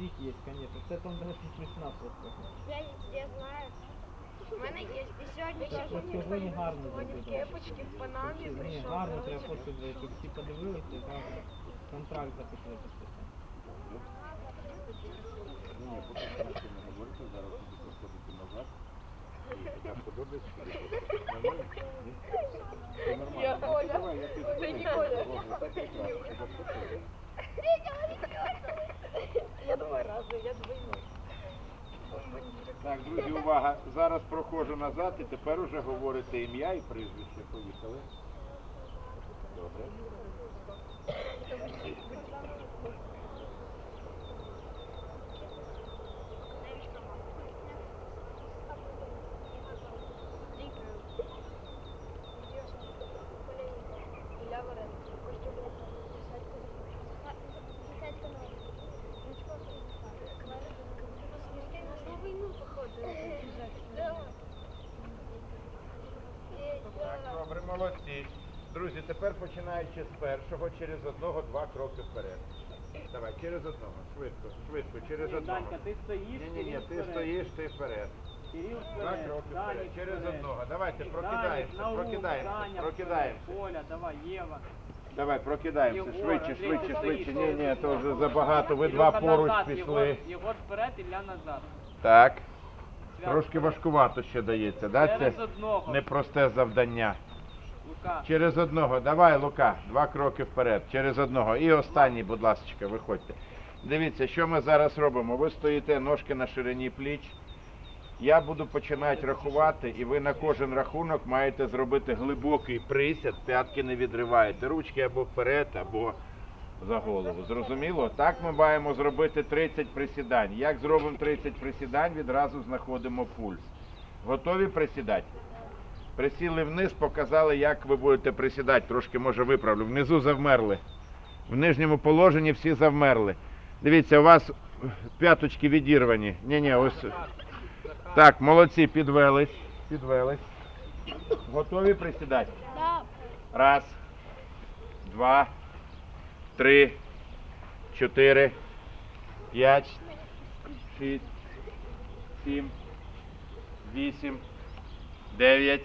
всіх є, звісно. Це там навіть не смішна просто. Я, я знаю. У мене є. І сьогодні Так, ще от сьогодні гарно Сьогодні в кепочці, в панамі Ні, прийшов. гарно, треба для щоб всі подивилися, і. Контракт записали. Ні, поки що не говорите, зараз буду проходити назад. І так подобається, Нормально? Ні? Це нормально. Я Коля. давай, я Це піду. не Коля. Боже, так прекрасно, тебе послухаю. Я двойной. Так, друзі, увага. Зараз проходжу назад і тепер уже говорите ім'я і прізвище. Поїхали. Добре. Друзі, тепер починаючи з першого, через одного-два кроки вперед. Давай, через одного. Швидко, швидко, через одного. Данька, ти стоїш, Ні, ні, ні, ти стоїш, ти вперед. Кирил Два вперед, кроки вперед, через вперед. одного. Давайте, прокидаємося, Наук, прокидаємося, Даня прокидаємося. вперед, Коля, давай, Єва. Давай, прокидаємося, Єгор, швидше, Андрій, швидше, ти швидше. стоїш, Ні, ні, то вже забагато. Ви два Ілюха поруч назад, пішли. Єгор, Єгор вперед, Ілля назад. Так. Трошки важкувато ще дається, да? Це одного. непросте завдання. Лука. Через одного. Давай, Лука, два кроки вперед. Через одного. І останній, будь ласка, виходьте. Дивіться, що ми зараз робимо. Ви стоїте ножки на ширині пліч. Я буду починати рахувати, і ви на кожен рахунок маєте зробити глибокий присяд, п'ятки не відриваєте. Ручки або вперед, або за голову. Зрозуміло? Так ми маємо зробити 30 присідань. Як зробимо 30 присідань, відразу знаходимо пульс. Готові присідати? Присіли вниз, показали, як ви будете присідати. Трошки може виправлю. Внизу завмерли. В нижньому положенні всі завмерли. Дивіться, у вас п'яточки відірвані. Ні, ні, ось. Так, молодці, підвелись. Підвелись. Готові присідати? Раз, два, три, чотири, п'ять, шість, сім, вісім, дев'ять,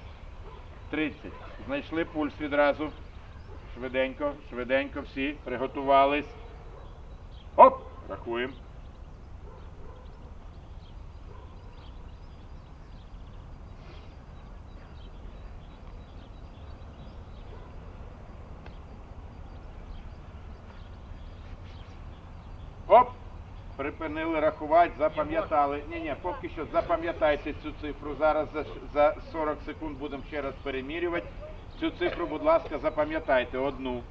30. Знайшли пульс відразу. Швиденько, швиденько всі приготувались. Оп! Рахуємо. Оп! Припинили рахувати, запам'ятали. Ні, ні, поки що запам'ятайте цю цифру. Зараз за, за 40 секунд будемо ще раз перемірювати. Цю цифру, будь ласка, запам'ятайте одну.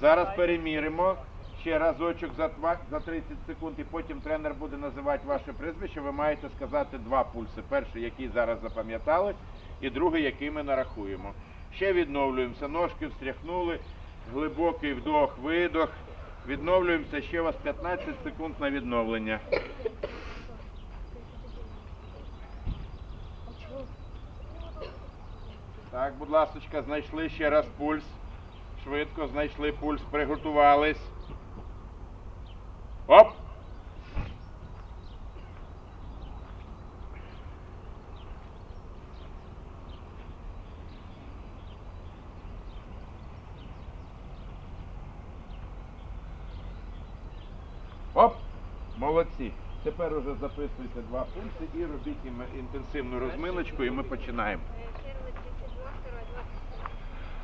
Зараз переміримо. Ще разочок за, два- за 30 секунд, і потім тренер буде називати ваше прізвище. Ви маєте сказати два пульси. Перший, який зараз запам'ятали, і другий, який ми нарахуємо. Ще відновлюємося. Ножки встряхнули, глибокий вдох, видох. Відновлюємося ще у вас 15 секунд на відновлення. Так, будь ласка, знайшли ще раз пульс. Швидко знайшли пульс, приготувались. Оп! Молодці. Тепер уже записуйте два пульси і робіть інтенсивну розминочку, і ми починаємо.